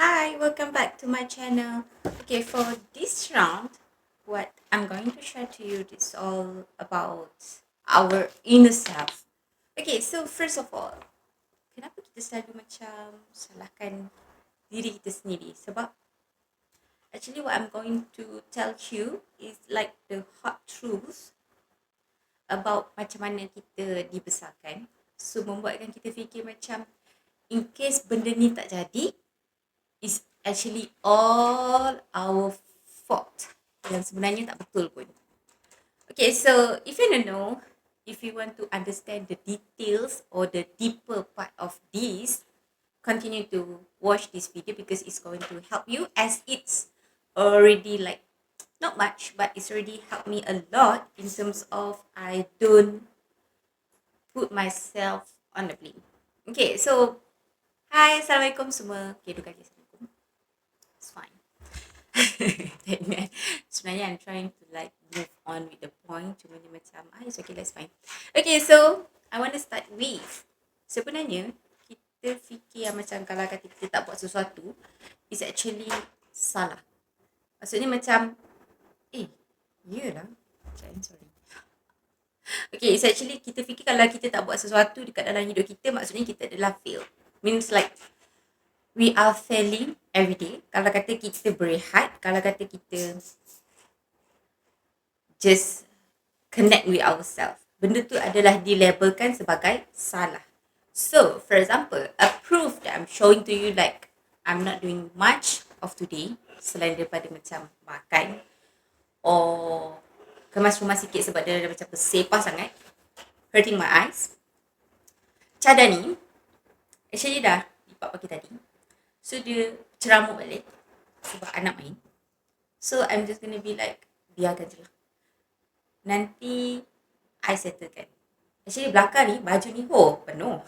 Hi, welcome back to my channel. Okay, for this round, what I'm going to share to you is all about our inner self. Okay, so first of all, kenapa kita selalu macam salahkan diri kita sendiri? Sebab actually what I'm going to tell you is like the hot truth about macam mana kita dibesarkan. So membuatkan kita fikir macam in case benda ni tak jadi, is actually all our fault yang sebenarnya tak betul pun. Okay, so if you don't know, if you want to understand the details or the deeper part of this, continue to watch this video because it's going to help you as it's already like not much but it's already helped me a lot in terms of I don't put myself on the blame. Okay, so hi, Assalamualaikum semua. Okay. It's. Sebenarnya I'm trying to like move on with the point. Cuma dia macam, ah, it's okay, that's fine. Okay, so I want to start with. Sebenarnya, kita fikir yang macam kalau kata kita tak buat sesuatu, is actually salah. Maksudnya macam, eh, yelah. Macam, sorry. Okay, it's actually kita fikir kalau kita tak buat sesuatu dekat dalam hidup kita, maksudnya kita adalah fail. Means like, we are failing every day. Kalau kata kita berehat, kalau kata kita just connect with ourselves. Benda tu adalah dilabelkan sebagai salah. So, for example, a proof that I'm showing to you like I'm not doing much of today selain daripada macam makan or kemas rumah sikit sebab dia macam bersepah sangat hurting my eyes cadar ni actually dah lipat pagi tadi so dia ceramuk balik. Sebab anak main. So I'm just gonna be like biarkan je lah. Nanti I settlekan. Actually belakang ni baju ni oh penuh.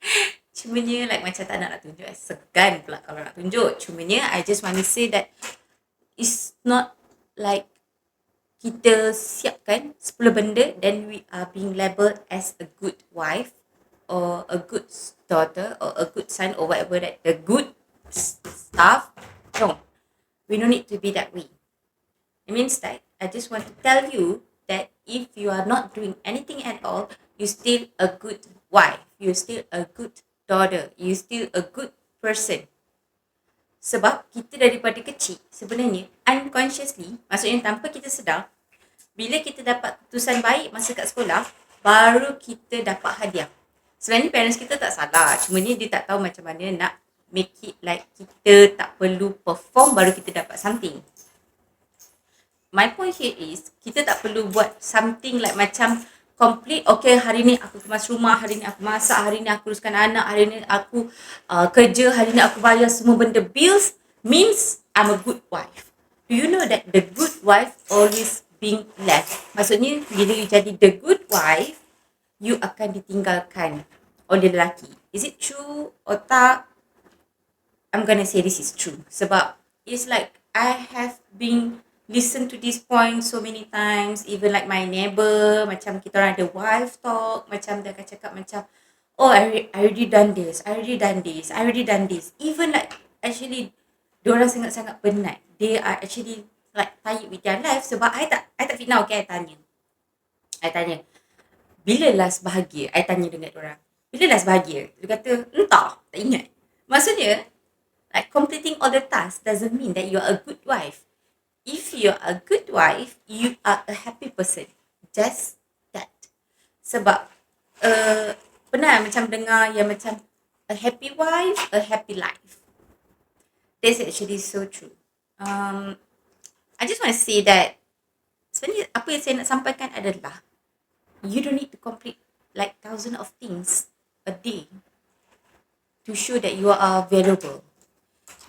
Cumanya like macam tak nak nak tunjuk eh. Segan pula kalau nak tunjuk. Cumanya I just want to say that it's not like kita siapkan 10 benda then we are being labelled as a good wife or a good daughter or a good son or whatever that the good stuff. No. We don't need to be that way. It means that I just want to tell you that if you are not doing anything at all, you're still a good wife. You're still a good daughter. You're still a good person. Sebab kita daripada kecil sebenarnya unconsciously, maksudnya tanpa kita sedar, bila kita dapat keputusan baik masa kat sekolah, baru kita dapat hadiah. Sebenarnya parents kita tak salah. Cuma ni dia tak tahu macam mana nak make it like kita tak perlu perform baru kita dapat something. My point here is, kita tak perlu buat something like macam complete okay hari ni aku kemas rumah hari ni aku masak hari ni aku uruskan anak hari ni aku uh, kerja hari ni aku bayar semua benda bills means I'm a good wife do you know that the good wife always being left maksudnya bila you jadi the good wife you akan ditinggalkan oleh lelaki. Is it true or tak? I'm gonna say this is true. Sebab it's like I have been listen to this point so many times. Even like my neighbor macam kita orang ada wife talk macam dia akan cakap macam oh I, re- I already done this I already done this I already done this. Even like actually orang sangat-sangat penat. They are actually like tired with their life sebab I tak I tak fitnah okay I tanya. I tanya bila last bahagia? I tanya dengan orang bila last bahagia dia kata entah tak ingat maksudnya like completing all the tasks doesn't mean that you are a good wife if you're a good wife, you are a happy person. Just that. Sebab uh, pernah macam dengar yang macam a happy wife, a happy life. That's actually so true. Um, I just want to say that sebenarnya apa yang saya nak sampaikan adalah you don't need to complete like thousand of things a day to show that you are valuable.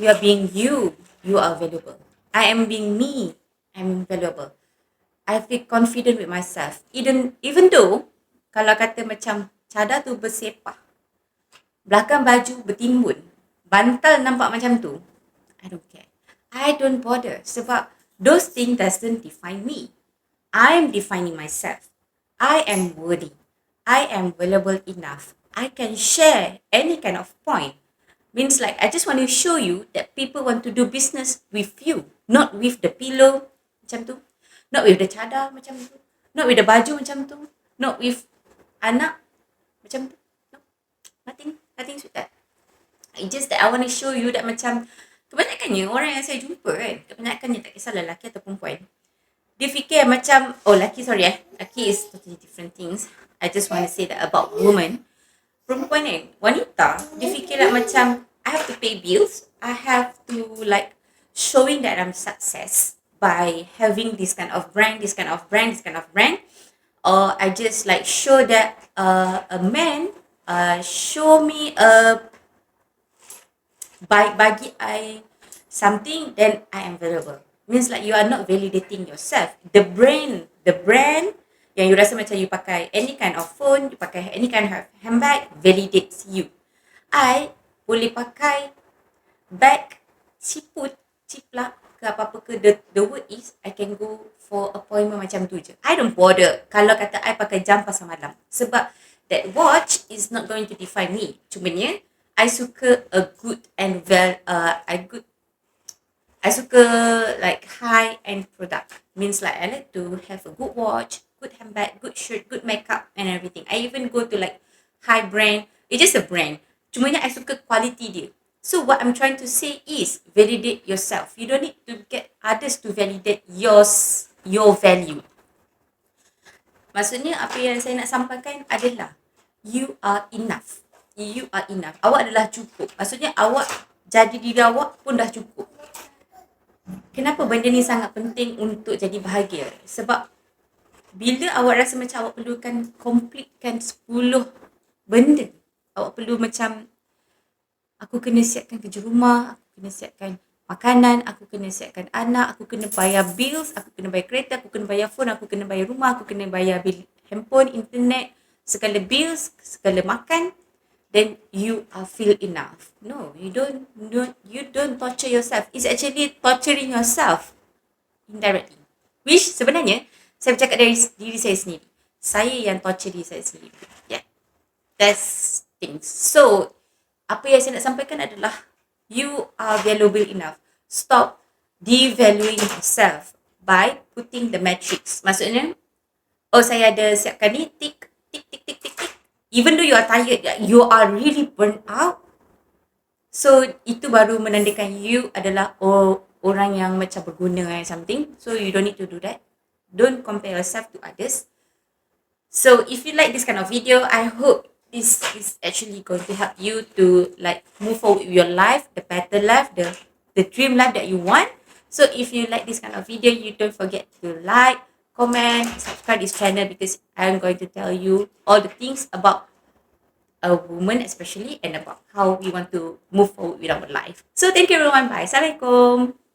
You are being you. You are valuable. I am being me. I'm valuable. I feel confident with myself. Even even though kalau kata macam cadar tu bersepah, belakang baju bertimbun, bantal nampak macam tu, I don't care. I don't bother sebab those things doesn't define me. I am defining myself. I am worthy. I am valuable enough. I can share any kind of point. Means like I just want to show you that people want to do business with you, not with the pillow macam tu, not with the cadar macam tu, not with the baju macam tu, not with anak macam tu. No. Nothing, nothing with that. It's just that I want to show you that macam kebanyakannya orang yang saya jumpa kan, kebanyakannya tak kisah lelaki atau perempuan, dia fikir macam, oh lelaki sorry eh, lelaki is totally different things. I just want to say that about woman. Perempuan ni, wanita, dia fikir like macam, I have to pay bills. I have to like showing that I'm success by having this kind of brand, this kind of brand, this kind of brand. Or I just like show that uh, a man uh, show me a by bagi I something, then I am valuable. Means like you are not validating yourself. The brand, the brand yang you rasa macam you pakai any kind of phone, you pakai any kind of handbag, validates you. I boleh pakai bag ciput, ciplak ke apa-apa ke the, the word is I can go for appointment macam tu je. I don't bother kalau kata I pakai jam pasal malam. Sebab that watch is not going to define me. Cumanya I suka a good and well uh, I good I suka like high end product. Means like I like to have a good watch, good handbag, good shirt, good makeup and everything. I even go to like high brand. It's just a brand. Cumanya I suka quality dia. So what I'm trying to say is validate yourself. You don't need to get others to validate yours, your value. Maksudnya apa yang saya nak sampaikan adalah you are enough. You are enough. Awak adalah cukup. Maksudnya awak jadi diri awak pun dah cukup. Kenapa benda ni sangat penting untuk jadi bahagia? Sebab bila awak rasa macam awak perlukan completekan 10 benda awak perlu macam aku kena siapkan kerja rumah, aku kena siapkan makanan, aku kena siapkan anak, aku kena bayar bills, aku kena bayar kereta, aku kena bayar phone, aku kena bayar rumah, aku kena bayar bil handphone, internet, segala bills, segala makan, then you are feel enough. No, you don't, don't you don't torture yourself. It's actually torturing yourself indirectly. Which sebenarnya saya bercakap dari diri saya sendiri. Saya yang torture diri saya sendiri. Yeah. That's things. So, apa yang saya nak sampaikan adalah you are valuable enough. Stop devaluing yourself by putting the metrics. Maksudnya, oh saya ada siapkan ni, tick, tick, tick, tick, tick, tick. Even though you are tired, you are really burnt out. So, itu baru menandakan you adalah oh, orang yang macam berguna or something. So, you don't need to do that. Don't compare yourself to others. So, if you like this kind of video, I hope this is actually going to help you to like move forward with your life, the better life, the the dream life that you want. So if you like this kind of video, you don't forget to like, comment, subscribe this channel because I'm going to tell you all the things about a woman especially and about how we want to move forward with our life. So thank you everyone. Bye. Assalamualaikum.